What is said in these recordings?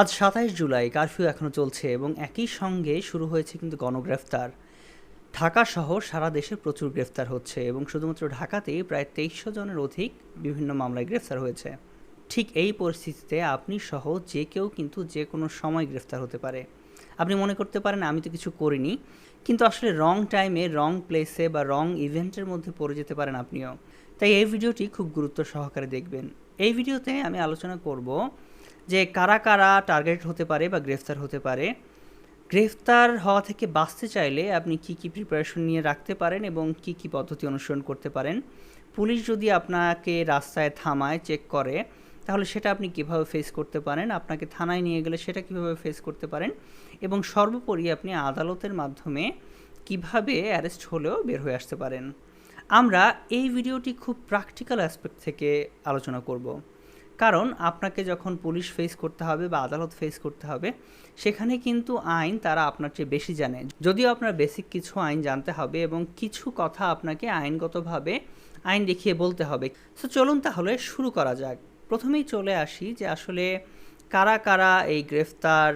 আজ সাতাইশ জুলাই, কারফিউ এখনও চলছে এবং একই সঙ্গে শুরু হয়েছে কিন্তু গণগ্রেফতার। ঢাকা সহ সারা দেশে প্রচুর গ্রেফতার হচ্ছে এবং শুধুমাত্র ঢাকাতেই প্রায় তেইশশো জনের অধিক বিভিন্ন মামলায় গ্রেফতার হয়েছে। ঠিক এই পরিস্থিতিতে আপনি সহ যে কেউ কিন্তু যে কোনো সময় গ্রেফতার হতে পারে। আপনি মনে করতে পারেন, আমি তো কিছু করিনি, কিন্তু আসলে রং টাইমে, রং প্লেসে বা রং ইভেন্টের মধ্যে পড়ে যেতে পারেন আপনিও। তাই এই ভিডিওটি খুব গুরুত্ব সহকারে দেখবেন। এই ভিডিওতে আমি আলোচনা করব যে কারা কারা টার্গেট হতে পারে বা গ্রেফতার হতে পারে, গ্রেফতার হওয়া থেকে বাঁচতে চাইলে আপনি কি কি প্রিপারেশন নিয়ে রাখতে পারেন এবং কি কি পদ্ধতি অনুসরণ করতে পারেন? পুলিশ যদি আপনাকে রাস্তায় থামায় চেক করে, তাহলে সেটা আপনি কীভাবে ফেস করতে পারেন? আপনাকে থানায় নিয়ে গেলে সেটা কীভাবে ফেস করতে পারেন? এবং সর্বোপরি আপনি আদালতের মাধ্যমে কীভাবে অ্যারেস্ট হলেও বের হয়ে আসতে পারেন? আমরা এই ভিডিওটি খুব প্র্যাকটিক্যাল অ্যাসপেক্ট থেকে আলোচনা করব। কারণ আপনাকে যখন পুলিশ ফেস করতে হবে বা আদালত ফেস করতে হবে, সেখানে কিন্তু আইন তারা আপনার চেয়ে বেশি জানে। যদিও আপনার বেসিক কিছু আইন জানতে হবে এবং কিছু কথা আপনাকে আইনগতভাবে আইন দেখিয়ে বলতে হবে। সো চলুন তাহলে শুরু করা যাক। প্রথমেই চলে আসি যে আসলে কারা কারা এই গ্রেফতার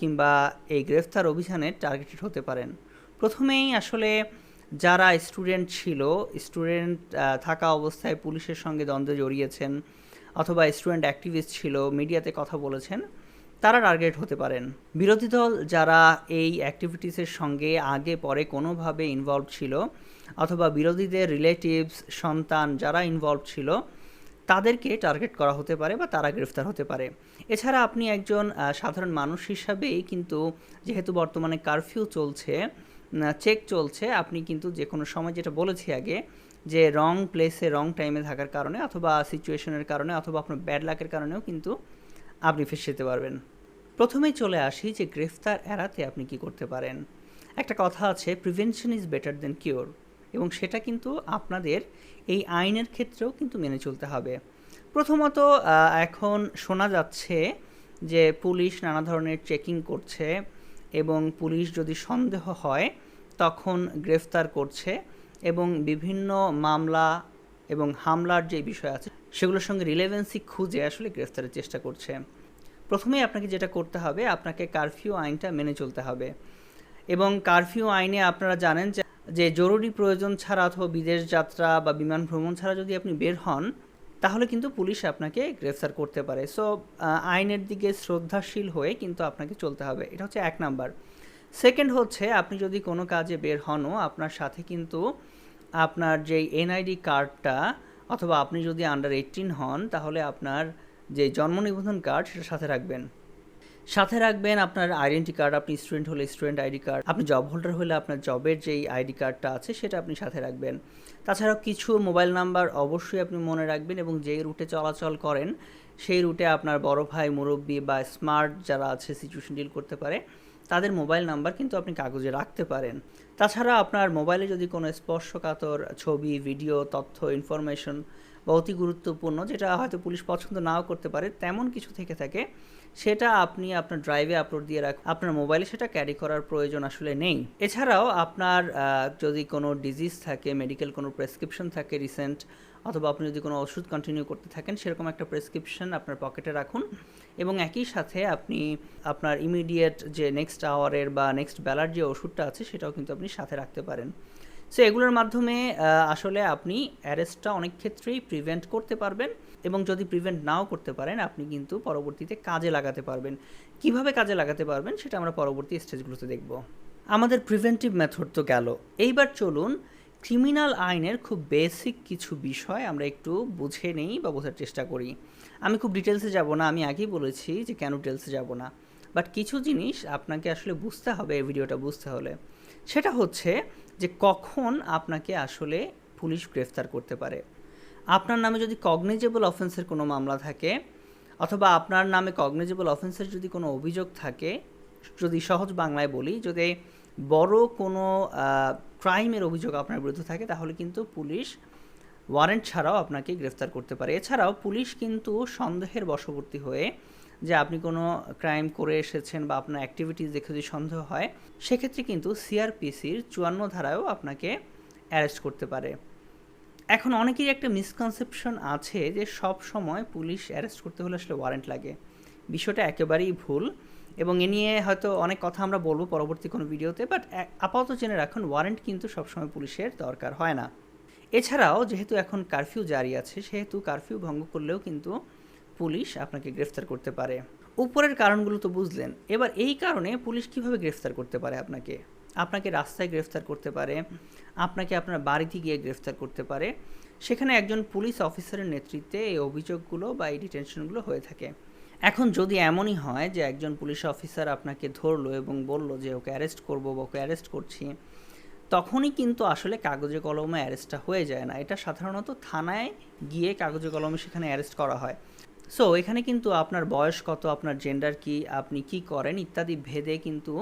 কিংবা এই গ্রেফতার অভিযানে টার্গেটেড হতে পারেন। প্রথমেই আসলে যারা স্টুডেন্ট ছিল স্টুডেন্ট থাকা অবস্থায় পুলিশের সঙ্গে দ্বন্দ্বে জড়িয়েছেন অথবা স্টুডেন্ট অ্যাক্টিভিস্ট ছিল মিডিয়াতে কথা বলেছেন, তারা টার্গেট হতে পারেন। বিরোধী দল যারা এই অ্যাক্টিভিটিসের সঙ্গে আগে পরে কোনোভাবে ইনভলভ ছিল, অথবা বিরোধীদের রিলেটিভস সন্তান যারা ইনভলভ ছিল, তাদেরকে টার্গেট করা হতে পারে বা তারা গ্রেফতার হতে পারে। এছাড়া আপনি একজন সাধারণ মানুষ হিসাবেই কিন্তু যেহেতু বর্তমানে কারফিউ চলছে চেক চলছে, আপনি কিন্তু যে কোনো সময় যেটা বলেছি আগে যে রং প্লেসে রং টাইমে থাকার কারণে অথবা সিচুয়েশনের কারণে অথবা আপনার ব্যাড লাকের কারণেও কিন্তু আপনি ফেসে যেতে পারবেন। প্রথমেই চলে আসি যে গ্রেফতার এড়াতে আপনি কি করতে পারেন। একটা কথা আছে prevention is better than cure এবং সেটা কিন্তু আপনাদের এই আইনের ক্ষেত্রেও কিন্তু মেনে চলতে হবে। প্রথমত এখন শোনা যাচ্ছে যে পুলিশ নানা ধরনের চেকিং করছে এবং পুলিশ যদি সন্দেহ হয়, তখন গ্রেফতার করছে। এবং বিভিন্ন মামলা এবং হামলার যে বিষয় আছে, সেগুলোর সঙ্গে রিলেভেন্সি খুঁজে আসলে গ্রেফতারের চেষ্টা করছে। প্রথমেই আপনাকে যেটা করতে হবে, আপনাকে কারফিউ আইনটা মেনে চলতে হবে। এবং কারফিউ আইনে আপনারা জানেন যে জরুরি প্রয়োজন ছাড়া অথবা বিদেশ যাত্রা বা বিমান ভ্রমণ ছাড়া যদি আপনি বের হন, তাহলে কিন্তু পুলিশ আপনাকে গ্রেফতার করতে পারে। সো আইনের দিকে শ্রদ্ধাশীল হয়ে কিন্তু আপনাকে চলতে হবে। এটা হচ্ছে এক নাম্বার। সেকেন্ড হচ্ছে, আপনি যদি কোনো কাজে বের হনও, আপনার সাথে কিন্তু আপনার যেই এনআইডি কার্ডটা অথবা আপনি যদি আন্ডার এইটিন হন, তাহলে আপনার যে জন্ম নিবন্ধন কার্ড সেটা সাথে রাখবেন। সাথে রাখবেন আপনার আইডেন্টি কার্ড আপনি স্টুডেন্ট হলে স্টুডেন্ট আইডি কার্ড আপনি জব হোল্ডার হলে আপনার জবের যেই আইডি কার্ডটা আছে, সেটা আপনি সাথে রাখবেন। তাছাড়াও কিছু মোবাইল নাম্বার অবশ্যই আপনি মনে রাখবেন এবং যেই রুটে চলাচল করেন, সেই রুটে আপনার বড় ভাই, মুরব্বী বা স্মার্ট যারা আছে সিচুয়েশন ডিল করতে পারে তাদের মোবাইল নাম্বার কিন্তু আপনি কাগজে রাখতে পারেন। তাছাড়া আপনার মোবাইলে যদি কোনো স্পর্শকাতর ছবি, ভিডিও, তথ্য, ইনফরমেশন বা অতি গুরুত্বপূর্ণ যেটা হয়তো পুলিশ পছন্দ নাও করতে পারে, তেমন কিছু থেকে থাকে, সেটা আপনি আপনার ড্রাইভে আপলোড দিয়ে রাখ, আপনার মোবাইলে সেটা ক্যারি করার প্রয়োজন আসলে নেই। এছাড়াও আপনার যদি কোনো ডিজিজ থাকে মেডিকেল কোনো প্রেসক্রিপশন থাকে রিসেন্ট অথবা আপনি যদি কোনো ওষুধ কন্টিনিউ করতে থাকেন, সেরকম একটা প্রেসক্রিপশন আপনার পকেটে রাখুন এবং একই সাথে আপনি আপনার ইমিডিয়েট যে নেক্সট আওয়ারের বা নেক্সট বেলার যে ওষুধটা আছে, সেটাও কিন্তু আপনি সাথে রাখতে পারেন। সো এগুলোর মাধ্যমে আসলে আপনি অ্যারেস্টটা অনেক ক্ষেত্রেই প্রিভেন্ট করতে পারবেন এবং যদি প্রিভেন্ট নাও করতে পারেন, আপনি কিন্তু পরবর্তীতে কাজে লাগাতে পারবেন। কীভাবে কাজে লাগাতে পারবেন, সেটা আমরা পরবর্তী স্টেজগুলোতে দেখব। আমাদের প্রিভেন্টিভ মেথড তো গেল। এইবার চলুন ক্রিমিনাল আইনের খুব বেসিক কিছু বিষয় আমরা একটু বুঝে নেই বা বোঝার চেষ্টা করি। আমি খুব ডিটেলসে যাব না, আমি আগেই বলেছি যে কেন ডিটেলসে যাব না। বাট কিছু জিনিস আপনাকে আসলে বুঝতে হবে এই ভিডিওটা বুঝতে হলে। সেটা হচ্ছে যে কখন আপনাকে আসলে পুলিশ গ্রেফতার করতে পারে। আপনার নামে যদি কগনিজেবল অফেন্সের কোনো মামলা থাকে, অথবা আপনার নামে কগনিজেবল অফেন্সের যদি কোনো অভিযোগ থাকে, যদি সহজ বাংলায় বলি, যদি বড় কোনো ক্রাইমের অভিযোগ আপনার বিরুদ্ধে থাকে, তাহলে কিন্তু পুলিশ ওয়ারেন্ট ছাড়াও আপনাকে গ্রেফতার করতে পারে। এছাড়াও পুলিশ কিন্তু সন্দেহের বশবর্তী হয়ে যে আপনি কোনো ক্রাইম করে এসেছেন বা আপনার অ্যাক্টিভিটিস দেখে যদি সন্দেহ হয়, সেক্ষেত্রে কিন্তু সিআরপিসির চুয়ান্ন ধারায়ও আপনাকে অ্যারেস্ট করতে পারে। এখন অনেকেরই একটা মিসকনসেপশন আছে যে সব সময় পুলিশ অ্যারেস্ট করতে হলে আসলে ওয়ারেন্ট লাগে। বিষয়টা একেবারেই ভুল। এবং এ নিয়ে হয়তো অনেক কথা আমরা বলব পরবর্তী কোনো ভিডিওতে বাট আপাতত জেনে রাখুন ওয়ারেন্ট কিন্তু সবসময় পুলিশের দরকার হয় না। এছাড়াও যেহেতু এখন কারফিউ জারি আছে, সেহেতু কারফিউ ভঙ্গ করলেও কিন্তু পুলিশ আপনাকে গ্রেফতার করতে পারে। উপরের কারণগুলো তো বুঝলেন। এবার এই কারণে পুলিশ কীভাবে গ্রেফতার করতে পারে আপনাকে? আপনাকে রাস্তায় গ্রেফতার করতে পারে, আপনাকে আপনার বাড়িতে গিয়ে গ্রেফতার করতে পারে। সেখানে একজন পুলিশ অফিসারের নেতৃত্বে এই অভিযোগগুলো বা এই ডিটেনশনগুলো হয়ে থাকে। এখন যদি এমনই হয় যে একজন পুলিশ অফিসার আপনাকে ধরলো এবং বলল যে ওকে অ্যারেস্ট করব বা ওকে অ্যারেস্ট করছি, তখনই কিন্তু আসলে কাগজে কলমে অ্যারেস্টটা হয়ে যায় না। এটা সাধারণত থানায় গিয়ে কাগজে কলমে সেখানে অ্যারেস্ট করা হয়। সো এখানে কিন্তু আপনার বয়স কত, আপনার জেন্ডার কি, আপনি কি করেন ইত্যাদি ভেদে কিন্তু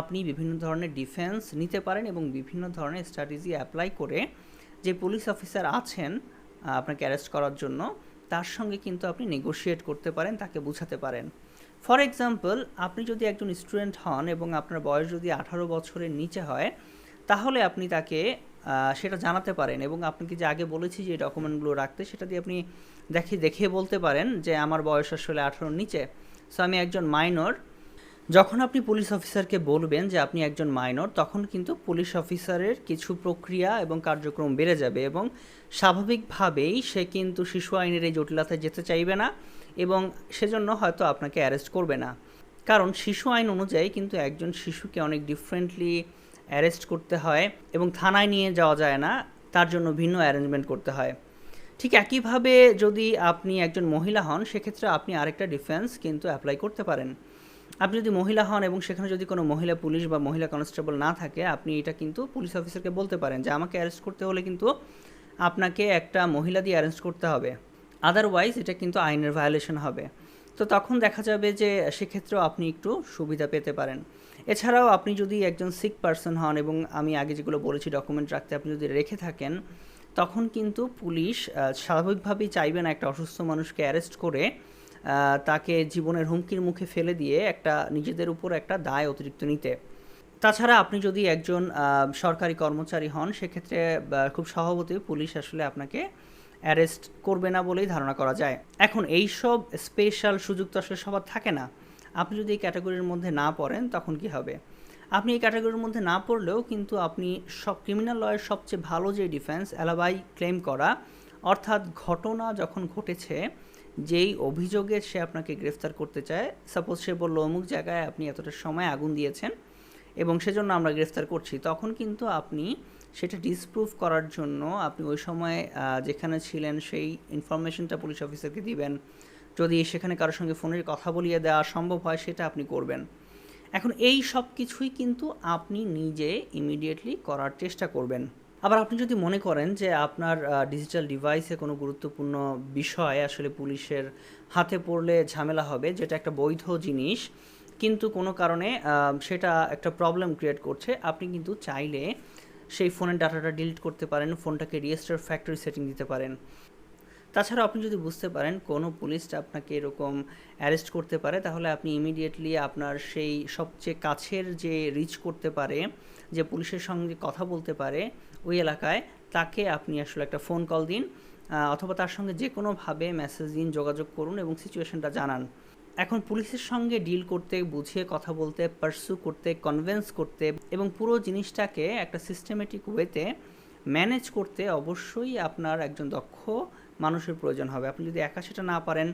আপনি বিভিন্ন ধরনের ডিফেন্স নিতে পারেন এবং বিভিন্ন ধরনের স্ট্র্যাটেজি অ্যাপ্লাই করে যে পুলিশ অফিসার আছেন আপনাকে অ্যারেস্ট করার জন্য তার সঙ্গে কিন্তু আপনি নেগোশিয়েট করতে পারেন, তাকে বুঝাতে পারেন। ফর এক্সাম্পল আপনি যদি একজন স্টুডেন্ট হন এবং আপনার বয়স যদি আঠারো বছরের নিচে হয়, তাহলে আপনি তাকে সেটা জানাতে পারেন এবং আপনাকে যে আগে বলেছি যে ডকুমেন্টগুলো রাখতে, সেটা দিয়ে আপনি দেখে দেখে বলতে পারেন যে আমার বয়স আসলে আঠারোর নিচে। সো আমি একজন মাইনর যখন আপনি পুলিশ অফিসারকে বলবেন যে আপনি একজন মাইনর, তখন কিন্তু পুলিশ অফিসারের কিছু প্রক্রিয়া এবং কার্যক্রম বেড়ে যাবে এবং স্বাভাবিকভাবেই সে কিন্তু শিশু আইনের এই জটিলতায় যেতে চাইবে না এবং সেজন্য হয়তো আপনাকে অ্যারেস্ট করবে না। কারণ শিশু আইন অনুযায়ী কিন্তু একজন শিশুকে অনেক ডিফারেন্টলি অ্যারেস্ট করতে হয় এবং থানায় নিয়ে যাওয়া যায় না, তার জন্য ভিন্ন অ্যারেঞ্জমেন্ট করতে হয়। ঠিক একইভাবে যদি আপনি একজন মহিলা হন, সেক্ষেত্রে আপনি আরেকটা ডিফেন্স কিন্তু অ্যাপ্লাই করতে পারেন। আপনি যদি মহিলা হন এবং সেখানে যদি কোনো মহিলা পুলিশ বা মহিলা কনস্টেবল না থাকে, আপনি এটা কিন্তু পুলিশ অফিসারকে বলতে পারেন যে আমাকে অ্যারেস্ট করতে হলে কিন্তু আপনাকে একটা মহিলা দিয়ে অ্যারেস্ট করতে হবে। আদারওয়াইজ এটা কিন্তু আইনের ভায়োলেশন হবে। তো তখন দেখা যাবে যে সেক্ষেত্রেও আপনি একটু সুবিধা পেতে পারেন। এছাড়াও আপনি যদি একজন সিক পারসন হন এবং আমি আগে যেগুলো বলেছি ডকুমেন্ট রাখতে আপনি যদি রেখে থাকেন, তখন কিন্তু পুলিশ স্বাভাবিকভাবেই চাইবে না একটা অসুস্থ মানুষকে অ্যারেস্ট করে তাকে জীবনের হুমকির মুখে ফেলে দিয়ে একটা নিজেদের উপর একটা দায় অতিরিক্ত নিতে। তাছাড়া আপনি যদি একজন সরকারি কর্মচারী হন, সেক্ষেত্রে খুব স্বভাবতই পুলিশ আসলে আপনাকে অ্যারেস্ট করবে না বলেই ধারণা করা যায়। এখন এই সব স্পেশাল সুযোগ তো আসলে সবার থাকে না। আপনি যদি এই ক্যাটাগরির মধ্যে না পড়েন, তখন কি হবে? আপনি এই ক্যাটাগরির মধ্যে না পড়লেও কিন্তু আপনি সব ক্রিমিনাল লয়ের সবচেয়ে ভালো যে ডিফেন্স অ্যালাবাই ক্লেম করা, অর্থাৎ ঘটনা যখন ঘটেছে যেই অভিযোগে সে আপনাকে গ্রেফতার করতে চায় সাপোজ সে বলল, অমুক জায়গায় আপনি এতটা সময় আগুন দিয়েছেন এবং সেজন্য আমরা গ্রেফতার করছি। তখন কিন্তু আপনি সেটা ডিসপ্রুভ করার জন্য আপনি ওই সময় যেখানে ছিলেন সেই ইনফরমেশনটা পুলিশ অফিসারকে দিবেন। যদি সেখানে কারোর সঙ্গে ফোনের কথা বলিয়ে দেওয়া সম্ভব হয়, সেটা আপনি করবেন। এখন এই সব কিছুই কিন্তু আপনি নিজে ইমিডিয়েটলি করার চেষ্টা করবেন। আবার আপনি যদি মনে করেন যে আপনার ডিজিটাল ডিভাইসে কোনো গুরুত্বপূর্ণ বিষয় আসলে পুলিশের হাতে পড়লে ঝামেলা হবে, যেটা একটা বৈধ জিনিস, কিন্তু কোনো কারণে সেটা একটা প্রবলেম ক্রিয়েট করছে, আপনি কিন্তু চাইলে সেই ফোনের ডাটাটা ডিলিট করতে পারেন, ফোনটাকে রিয়েস্টার ফ্যাক্টরি সেটিং দিতে পারেন। তাছাড়া আপনি যদি বুঝতে পারেন কোনো পুলিশটা আপনাকে এরকম অ্যারেস্ট করতে পারে, তাহলে আপনি ইমিডিয়েটলি আপনার সেই সবচেয়ে কাছের যে রিচ করতে পারে, যে পুলিশের সঙ্গে কথা বলতে পারে ওই এলাকায় তাকে আপনি আসলে একটা ফোন কল দিন অথবা তার সঙ্গে যে কোনোভাবে মেসেজ দিন, যোগাযোগ করুন এবং সিচুয়েশনটা জানান। এখন পুলিশের সঙ্গে ডিল করতে, বুঝিয়ে কথা বলতে পার্সু করতে কনভেন্স করতে এবং পুরো জিনিসটাকে একটা সিস্টেমেটিক ওয়েতে ম্যানেজ করতে অবশ্যই আপনার একজন দক্ষ মানুষের প্রয়োজন হবে। আপনি যদি একা সেটা না পারেন,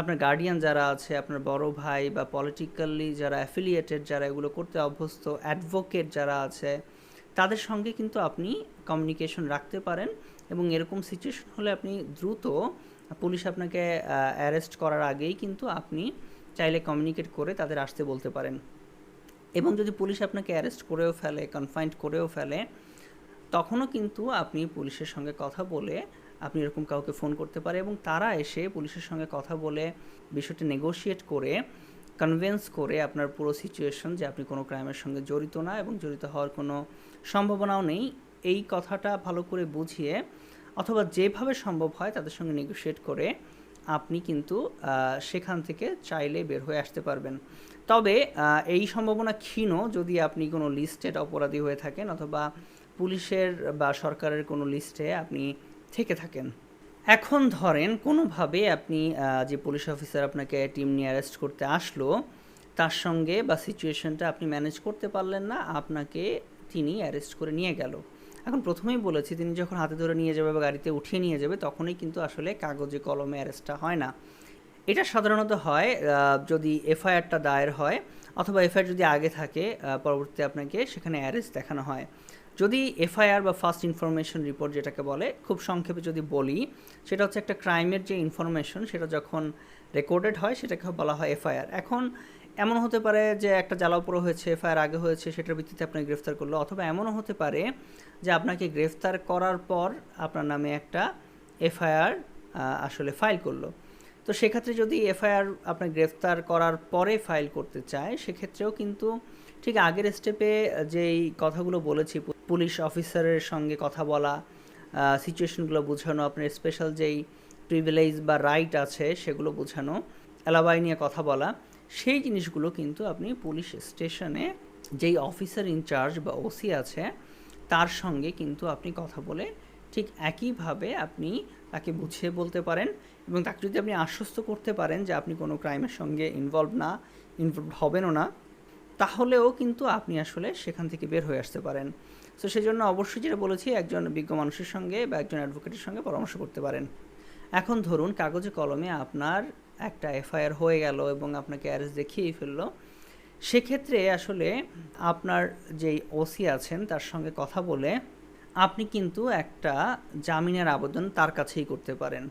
আপনার গার্ডিয়ান যারা আছে, আপনার বড় ভাই বা পলিটিক্যালি যারা অ্যাফিলিয়েটেড যারা এগুলো করতে অভ্যস্ত অ্যাডভোকেট যারা আছে তাদের সঙ্গে কিন্তু আপনি কমিউনিকেশন রাখতে পারেন এবং এরকম সিচুয়েশন হলে আপনি দ্রুত পুলিশ আপনাকে অ্যারেস্ট করার আগেই কিন্তু আপনি চাইলে কমিউনিকেট করে তাদের আসতে বলতে পারেন। এবং যদি পুলিশ আপনাকে অ্যারেস্ট করেও ফেলে কনফাইন্ড করেও ফেলে, তখনও কিন্তু আপনি পুলিশের সঙ্গে কথা বলে আপনি এরকম কাউকে ফোন করতে পারে এবং তারা এসে পুলিশের সঙ্গে কথা বলে বিষয়টি নেগোশিয়েট করে কনভিন্স করে আপনার পুরো সিচুয়েশন যে আপনি কোনো ক্রাইমের সঙ্গে জড়িত না এবং জড়িত হওয়ার কোনো সম্ভাবনাও নেই। এই কথাটা ভালো করে বুঝিয়ে অথবা যেভাবে সম্ভব হয় তাদের সঙ্গে নেগোশিয়েট করে আপনি কিন্তু সেখান থেকে চাইলে বের হয়ে আসতে পারবেন। তবে এই সম্ভাবনা ক্ষীণ যদি আপনি কোনো লিস্টেড অপরাধী হয়ে থাকেন অথবা পুলিশের বা সরকারের কোনো লিস্টে আপনি থেকে থাকেন। এখন ধরেন কোনোভাবে আপনি যে পুলিশ অফিসার আপনাকে টিম নিয়ে অ্যারেস্ট করতে আসলো, তার সঙ্গে বা সিচুয়েশনটা আপনি ম্যানেজ করতে পারলেন না, আপনাকে তিনি অ্যারেস্ট করে নিয়ে গেল। এখন প্রথমেই বলেছি, তিনি যখন হাতে ধরে নিয়ে যাবে বা গাড়িতে উঠিয়ে নিয়ে যাবে, তখনই কিন্তু আসলে কাগজে কলমে অ্যারেস্টটা হয় না। এটা সাধারণত হয় যদি এফআইআরটা দায়ের হয়, অথবা এফআইআর যদি আগে থাকে পরবর্তীতে আপনাকে সেখানে অ্যারেস্ট দেখানো হয়। যদি এফআইআর বা ফার্স্ট ইনফরমেশন রিপোর্ট যেটাকে বলে, খুব সংক্ষেপে যদি বলি, সেটা হচ্ছে একটা ক্রাইমের যে ইনফরমেশন, সেটা যখন রেকর্ডেড হয় সেটাকে বলা হয় এফআইআর। এখন এমন হতে পারে যে একটা জ্বালাপোড়ো হয়েছে, এফআইআর আগে হয়েছে, সেটার ভিত্তিতে আপনাকে গ্রেফতার করল, অথবা এমনও হতে পারে যে আপনাকে গ্রেফতার করার পর আপনার নামে একটা এফআইআর আসলে ফাইল করল। তো সেক্ষেত্রে যদি এফআইআর আপনার গ্রেফতার করার পরে ফাইল করতে চায়, সেক্ষেত্রেও কিন্তু ঠিক আগের স্টেপে যেই কথাগুলো বলেছি পুলিশ অফিসারের সঙ্গে কথা বলা সিচুয়েশনগুলো বোঝানো, আপনার স্পেশাল যেই প্রিভিলেজ বা রাইট আছে সেগুলো বোঝানো, এলাবাই নিয়ে কথা বলা, সেই জিনিসগুলো কিন্তু আপনি পুলিশ স্টেশনে যেই অফিসার ইনচার্জ বা ওসি আছে, তার সঙ্গে কিন্তু আপনি কথা বলে ঠিক একইভাবে আপনি তাকে বুঝিয়ে বলতে পারেন এবং তাকে যদি আপনি আশ্বস্ত করতে পারেন যে আপনি কোনো ক্রাইমের সঙ্গে ইনভলভ না ইনভলভ হবেনও না, তাহলেও কিন্তু আপনি আসলে সেখান থেকে বের হয়ে আসতে পারেন। সো সেই জন্য অবশ্যই যেটা বলেছি, একজন বিজ্ঞ মানুষের সঙ্গে বা একজন অ্যাডভোকেটের সঙ্গে পরামর্শ করতে পারেন। এখন ধরুন, কাগজে কলমে আপনার একটা এফআইআর হয়ে গেল এবং আপনাকে অ্যারেস্ট দেখিয়েই ফেলল। সেক্ষেত্রে আসলে আপনার যেই ওসি আছেন, তার সঙ্গে কথা বলে আপনি কিন্তু একটা জামিনের আবেদন তার কাছেই করতে পারেন।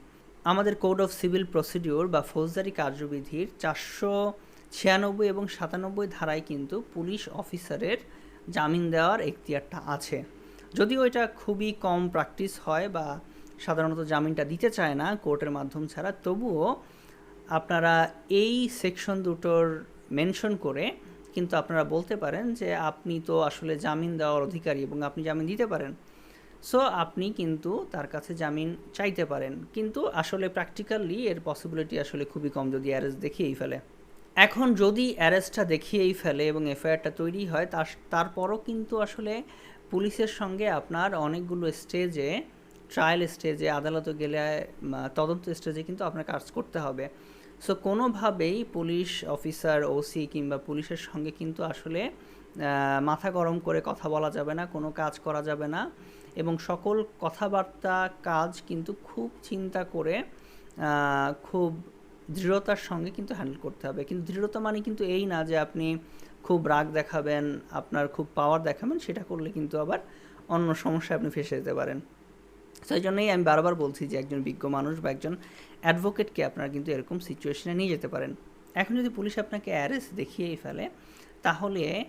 আমাদের কোড অফ সিভিল প্রসিডিওর বা ফৌজদারি কার্যবিধির চারশো ছিয়ানব্বই এবং সাতানব্বই ধারায় কিন্তু পুলিশ অফিসারের জামিন দেওয়ার এখতিয়ারটা আছে। যদিও এটা খুবই কম প্র্যাকটিস হয় বা সাধারণত জামিনটা দিতে চায় না কোর্টের মাধ্যম ছাড়া, তবুও আপনারা এই সেকশন দুটোর মেনশন করে কিন্তু আপনারা বলতে পারেন যে আপনি তো আসলে জামিন দেওয়ার অধিকারী এবং আপনি জামিন দিতে পারেন। সো আপনি কিন্তু তার কাছে জামিন চাইতে পারেন। কিন্তু আসলে প্র্যাকটিক্যালি এর পসিবিলিটি আসলে খুবই কম যদি অ্যারেস্ট দেখিয়েই ফেলে। এখন যদি অ্যারেস্টটা দেখিয়েই ফেলে এবং এফআইআরটা তৈরি হয় তার তারপরও কিন্তু আসলে পুলিশের সঙ্গে আপনার অনেকগুলো স্টেজে ট্রায়াল স্টেজে আদালতে গেলে তদন্ত স্টেজে কিন্তু আপনার কাজ করতে হবে। সো কোনোভাবেই পুলিশ অফিসার ওসি কিংবা পুলিশের সঙ্গে কিন্তু আসলে মাথা গরম করে কথা বলা যাবে না, কোনো কাজ করা যাবে না এবং সকল কথাবার্তা কাজ কিন্তু খুব চিন্তা করে খুব দৃঢ়তার সঙ্গে কিন্তু হ্যান্ডেল করতে হবে। কিন্তু দৃঢ়তা মানে কিন্তু এই না যে আপনি খুব রাগ দেখাবেন, আপনার খুব পাওয়ার দেখাবেন, সেটা করলে কিন্তু আবার অন্য সমস্যায় আপনি ফেসে যেতে পারেন। সেই জন্যই আমি বারবার বলছি যে একজন বিজ্ঞ মানুষ বা একজন অ্যাডভোকেটকে আপনারা কিন্তু এরকম সিচুয়েশনে নিয়ে যেতে পারেন। এখন যদি পুলিশ আপনাকে অ্যারেস্ট দেখিয়েই ফেলে, তাহলে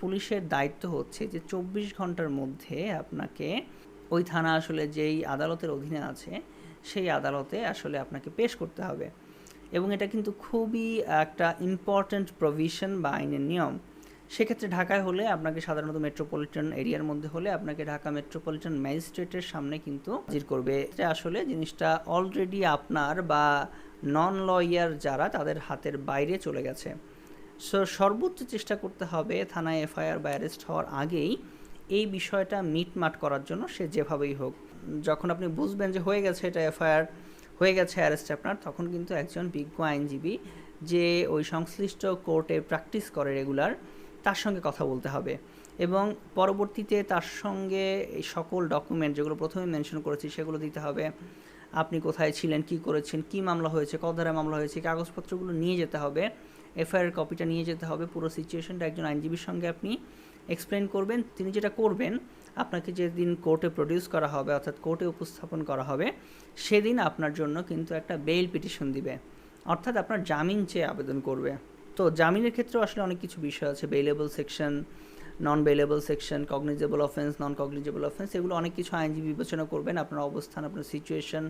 পুলিশের দায়িত্ব হচ্ছে যে চব্বিশ ঘণ্টার মধ্যে আপনাকে ওই থানা আসলে যেই আদালতের অধীনে আছে, সেই আদালতে আসলে আপনাকে পেশ করতে হবে। এবং এটা কিন্তু খুবই একটা ইম্পর্ট্যান্ট প্রভিশন বা আইনের নিয়ম। সেক্ষেত্রে ঢাকায় হলে আপনাকে সাধারণত মেট্রোপলিটন এরিয়ার মধ্যে হলে আপনাকে ঢাকা মেট্রোপলিটন ম্যাজিস্ট্রেটের সামনে কিন্তু হাজির করবে। আসলে জিনিসটা অলরেডি আপনার বা নন লয়ার যারা তাদের হাতের বাইরে চলে গেছে। সো সর্বোচ্চ চেষ্টা করতে হবে থানায় এফআইআর বা অ্যারেস্ট হওয়ার আগেই এই বিষয়টা মিটমাট করার জন্য সে যেভাবেই হোক। যখন আপনি বুঝবেন যে হয়ে গেছে এটা এফআইআর হয়ে গেছে অ্যারেস্ট আপনার, তখন কিন্তু একজন বিজ্ঞ আইনজীবী যে ওই সংশ্লিষ্ট কোর্টে প্র্যাকটিস করে রেগুলার তার সঙ্গে কথা বলতে হবে। এবং পরবর্তীতে তার সঙ্গে এই সকল ডকুমেন্ট যেগুলো প্রথমে মেনশন করেছি, সেগুলো দিতে হবে। আপনি কোথায় ছিলেন, কি করেছেন, কি মামলা হয়েছে, কত ধারায় মামলা হয়েছে, কাগজপত্রগুলো নিয়ে যেতে হবে। এফআইআর কপিটা নিয়ে যেতে হবে। পুরো সিচুয়েশনটা একজন আইনজীবীর সঙ্গে আপনি এক্সপ্লেন করবেন। তিনি যেটা করবেন, আপনাকে যেদিন কোর্টে প্রডিউস করা হবে, অর্থাৎ কোর্টে উপস্থাপন করা হবে, সেদিন আপনার জন্য কিন্তু একটা বেইল পিটিশন দিবে। অর্থাৎ আপনার জামিন চেয়ে আবেদন করবে। তো জামিনের ক্ষেত্রেও আসলে অনেক কিছু বিষয় আছে। Bailable section non bailable section cognizable offence non cognizable offence এগুলো অনেক কিছু আইনজীবী বিবেচনা করবেন। আপনার অবস্থান, আপনার সিচুয়েশন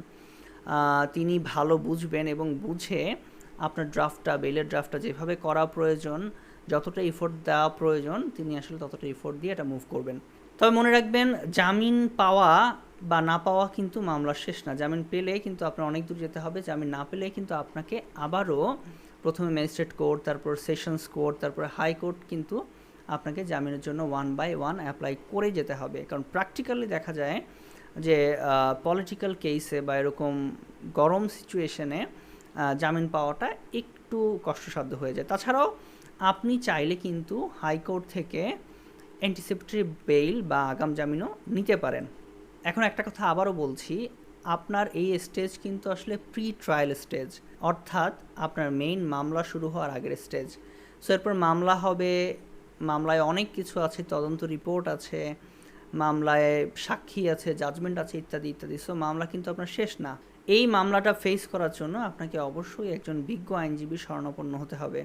তিনি ভালো বুঝবেন এবং বুঝে আপনার ড্রাফটটা বেলের ড্রাফটটা যেভাবে করা প্রয়োজন যতটা এফোর্ট দেওয়া প্রয়োজন, তিনি আসলে ততটা ইফোর্ট দিয়ে এটা মুভ করবেন। তবে মনে রাখবেন, জামিন পাওয়া বা না পাওয়া কিন্তু মামলার শেষ না। জামিন পেলে কিন্তু আপনার অনেক দূর যেতে হবে। জামিন না পেলে কিন্তু আপনাকে আবারও প্রথমে ম্যাজিস্ট্রেট কোর্ট তারপর সেশনস কোর্ট তারপরে হাইকোর্ট কিন্তু আপনাকে জামিনের জন্য ওয়ান বাই ওয়ান অ্যাপ্লাই করে যেতে হবে। কারণ প্র্যাকটিক্যালি দেখা যায় যে পলিটিক্যাল কেসে বা এরকম গরম সিচুয়েশনে জামিন পাওয়াটা একটু কষ্টসাধ্য হয়ে যায়। তাছাড়াও আপনি চাইলে কিন্তু হাইকোর্ট থেকে অ্যান্টিসিপেটরি বেইল বা আগাম জামিনও নিতে পারেন। এখন একটা কথা আবারও বলছি, আপনার এই স্টেজ কিন্তু আসলে প্রি ট্রায়াল স্টেজ অর্থাৎ আপনার মেইন মামলা শুরু হওয়ার আগের স্টেজ সো এরপর মামলা হবে, মামলায় অনেক কিছু আছে, তদন্ত রিপোর্ট আছে, মামলায় সাক্ষী আছে জাজমেন্ট আছে, ইত্যাদি ইত্যাদি। সো মামলা কিন্তু আপনার শেষ না। এই মামলাটা ফেস করার জন্য আপনাকে অবশ্যই একজন বিজ্ঞ আইনজীবী শরণাপন্ন হতে হবে।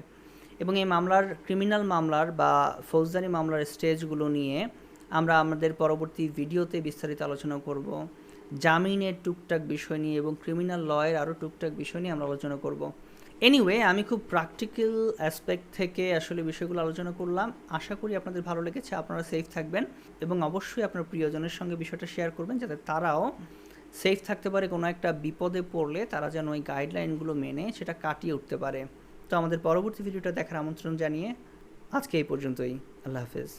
এবং এই মামলার ক্রিমিনাল মামলার বা ফৌজদারি মামলার স্টেজগুলো নিয়ে আমরা আমাদের পরবর্তী ভিডিওতে বিস্তারিত আলোচনা করব। জামিনের টুকটাক বিষয় নিয়ে এবং ক্রিমিনাল লয়ের আরও টুকটাক বিষয় নিয়ে আমরা আলোচনা করব। এনিওয়ে আমি খুব প্র্যাকটিক্যাল অ্যাসপেক্ট থেকে আসলে বিষয়গুলো আলোচনা করলাম। আশা করি আপনাদের ভালো লেগেছে, আপনারা সেফ থাকবেন এবং অবশ্যই আপনার প্রিয়জনের সঙ্গে বিষয়টা শেয়ার করবেন যাতে তারাও সেফ থাকতে পারে। কোনো একটা বিপদে পড়লে তারা যেন ওই গাইডলাইনগুলো মেনে সেটা কাটিয়ে উঠতে পারে। তো আমাদের পরবর্তী ভিডিওটা দেখার আমন্ত্রণ জানিয়ে আজকে এই পর্যন্তই। আল্লাহ হাফেজ।